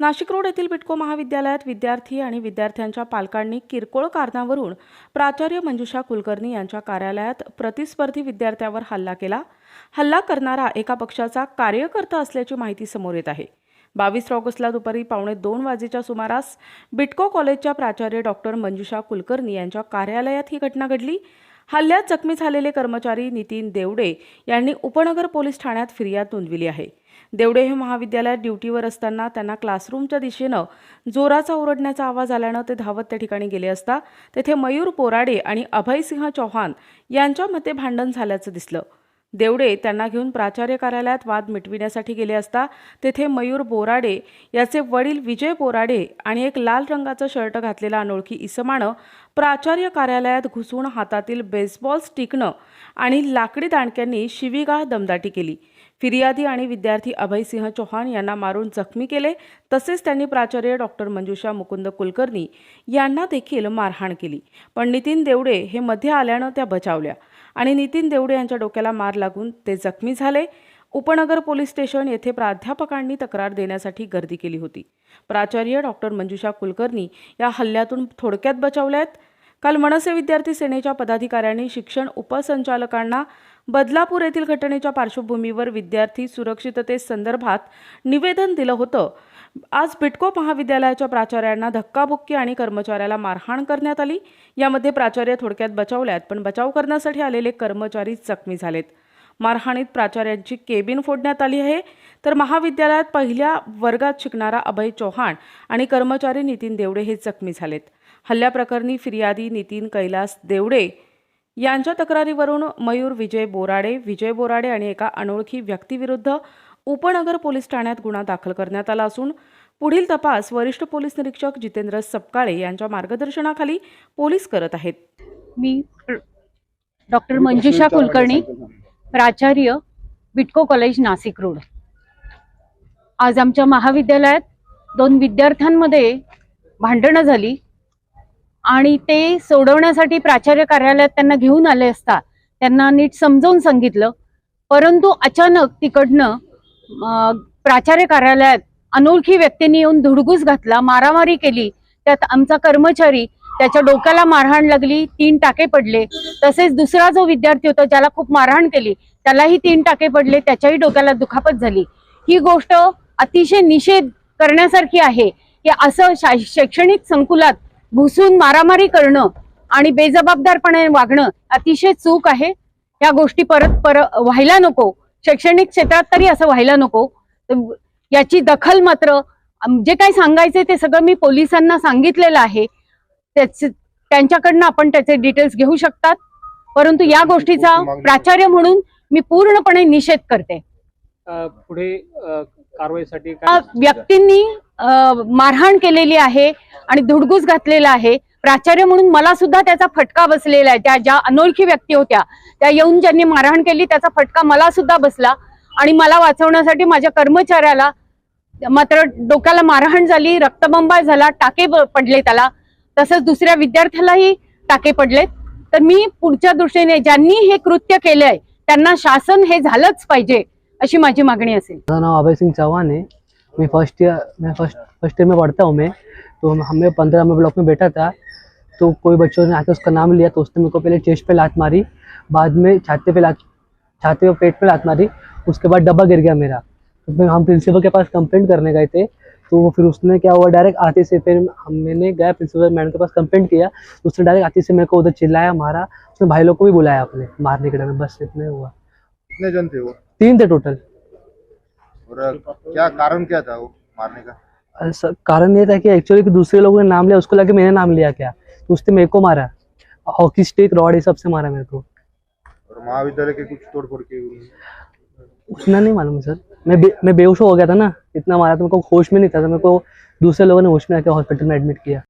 Nashik road येथील बिटको महाविद्यालयात विद्यार्थी आणि विद्यार्थ्यांच्या पालकांनी किरकोळ कारणावरून प्राचार्य मंजुषा कुलकर्णी यांच्या कार्यालयात प्रतिस्पर्धी विद्यार्थ्यावर हल्ला केला. हल्ला करणारा एका पक्षाचा कार्यकर्ता असल्याची माहिती समोर येत आहे. बावीस ऑगस्टला दुपारी पावणे दोन वाजेच्या सुमारास बिटको कॉलेजच्या प्राचार्य डॉक्टर मंजुषा कुलकर्णी यांच्या कार्यालयात ही घटना घडली. हल्ल्यात जखमी झालेले कर्मचारी नितीन देवडे यांनी उपनगर पोलीस ठाण्यात फिर्याद नोंदविली आहे. देवडे हे महाविद्यालयात ड्युटीवर असताना त्यांना क्लासरूमच्या दिशेनं जोराचा ओरडण्याचा आवाज आल्यानं ते धावत त्या ठिकाणी गेले असता तेथे मयूर पोराडे आणि अभयसिंह चौहान यांच्यामध्ये भांडण झाल्याचं दिसलं. देवडे त्यांना घेऊन प्राचार्य कार्यालयात वाद मिटविण्यासाठी गेले असता तेथे मयूर बोराडे याचे वडील विजय बोराडे आणि एक लाल रंगाचं शर्ट घातलेला अनोळखी इसमानं प्राचार्य कार्यालयात घुसून हातातील बेसबॉल स्टिकनं आणि लाकडी दांडक्यांनी शिवीगाळ दमदाटी केली. फिर्यादी आणि विद्यार्थी अभयसिंह चौहान यांना मारून जखमी केले. तसेच त्यांनी प्राचार्य डॉक्टर मंजुषा मुकुंद कुलकर्णी यांना देखील मारहाण केली. पण नितीन देवडे हे मध्ये आल्यानं त्या बचावल्या. आणि नितीन देवडे यांच्या डोक्याला मार लागून ते जखमी झाले. उपनगर पोलीस स्टेशन येथे प्राध्यापकांनी तक्रार देण्यासाठी गर्दी केली होती. प्राचार्य डॉक्टर मंजुषा कुलकर्णी या हल्ल्यातून थोडक्यात बचावल्यात. काल मनसे विद्यार्थी सेनेच्या पदाधिकाऱ्यांनी शिक्षण उपसंचालकांना बदलापूर येथील घटनेच्या पार्श्वभूमीवर विद्यार्थी सुरक्षिततेसंदर्भात निवेदन दिलं होतं. आज बिटको महाविद्यालयाच्या प्राचार्यांना धक्काबुक्की आणि कर्मचाऱ्याला मारहाण करण्यात आली. यामध्ये प्राचार्य थोडक्यात बचावल्यात पण बचाव करण्यासाठी आलेले कर्मचारी जखमी झालेत. मारहाणीत प्राचार्यांची केबिन फोडण्यात आली आहे. तर महाविद्यालयात पहिल्या वर्गात शिकणारा अभय चौहान आणि कर्मचारी नितीन देवडे हे जखमी झालेत. हल्ल्याप्रकरणी फिर्यादी नितीन कैलास देवडे यांच्या तक्रारीवरून मयूर विजय बोराडे विजय बोराडे आणि एका अनोळखी व्यक्तीविरुद्ध उपनगर पोलीस ठाण्यात गुन्हा दाखल करण्यात आला असून पुढील तपास वरिष्ठ पोलीस निरीक्षक जितेंद्र सपकाळे यांच्या मार्गदर्शनाखाली पोलीस करत आहेत. मी डॉक्टर मंजुषा कुलकर्णी प्राचार्य बिटको कॉलेज नाशिक रोड. आज आमच्या महाविद्यालयात दोन विद्यार्थ्यांमध्ये भांडणं झाली आणि ते सोडवण्यासाठी प्राचार्य कार्यालयात त्यांना घेऊन आले असता त्यांना नीट समजावून सांगितलं परंतु अचानक तिकडनं प्राचार्य कार्यालयात अनोळखी व्यक्तींनी येऊन धुडगूस घातला मारामारी केली. त्यात आमचा कर्मचारी त्याच्या डोक्याला मारहाण लागली तीन टाके पडले. तसेच दुसरा जो विद्यार्थी होता ज्याला खूप मारहाण केली त्यालाही तीन टाके पडले त्याच्याही डोक्याला दुखापत झाली. ही गोष्ट अतिशय निषेध करण्यासारखी आहे की असं शा- शैक्षणिक संकुलात घुसून मारामारी करणं आणि बेजबाबदारपणे वागणं अतिशय चूक आहे. या गोष्टी परत पर व्हायला नको. शैक्षणिक क्षेत्रात तरी असं व्हायला नको. याची दखल मात्र जे काही सांगायचे ते सगळं मी पोलिसांना सांगितलेलं आहे. त्याच त्यांच्याकडनं आपण त्याचे डिटेल्स घेऊ शकतात. परंतु या गोष्टीचा प्राचार्य म्हणून मी पूर्णपणे निषेध करते. पुढे कारवाईसाठी व्यक्तींनी मारहाण केलेली आहे आणि धुडगूस घातलेला आहे. प्राचार्य म्हणून मला सुद्धा त्याचा फटका बसलेला आहे. त्या ज्या अनोळखी व्यक्ती होत्या त्या येऊन ज्यांनी मारहाण केली त्याचा फटका मला सुद्धा बसला. आणि मला वाचवण्यासाठी माझ्या कर्मचाऱ्याला मात्र डोक्याला मारहाण झाली रक्तबंबाळ झाला टाके पडले त्याला. तसंच दुसऱ्या विद्यार्थ्यालाही टाके पडलेत. तर मी पुढच्या दृष्टीने ज्यांनी हे कृत्य केलंय त्यांना शासन हे झालंच पाहिजे अशी माझी मागणी असेल. माझं नाव अभय सिंह चौहान है मैं फर्स्ट ईयर मैं फर्स्ट फर्स्ट ईयर में पढ़ता हूँ मैं. तो हमें पंद्रह में ब्लॉक में बैठा था. तो कोई बच्चों ने आके उसका नाम लिया तो उसने मेरे को पहले चेस्ट पे लात मारी बाद में छाती पे लात छाती पे पेट पे लात मारी उसके बाद डब्बा गिर गया मेरा। तो फिर हम प्रिंसिपल के पास कंप्लेंट करने गए थे तो वो फिर उसने क्या हुआ डायरेक्ट आते से फिर हम मैंने गया प्रिंसिपल मैडम के पास कंप्लेंट किया तो उसने डायरेक्ट आते से मेरे को उधर चिल्लाया मारा उसने भाई लोग को भी बुलाया अपने मारने के टाइम बस इतने हुआ। कितने जन थे वो? तीन थे टोटल और क्या कारण क्या था वो मारने का? सर कारण ये था कि एक्चुअली दूसरे लोगों ने नाम लिया उसको लगे मैंने नाम लिया क्या? उसने मेरे को मारा। हॉकी स्टिक रॉड ये सबसे मारा मेरे को। और महाविद्यालय के कुछ तोड़ फोड़ के उतना नहीं मालूम सर। मैं बे, मैं बेहोश हो गया था ना इतना मारा तो मेरे को होश में नहीं था तो मेरे को दूसरे लोगों ने होश में आके हॉस्पिटल में एडमिट किया।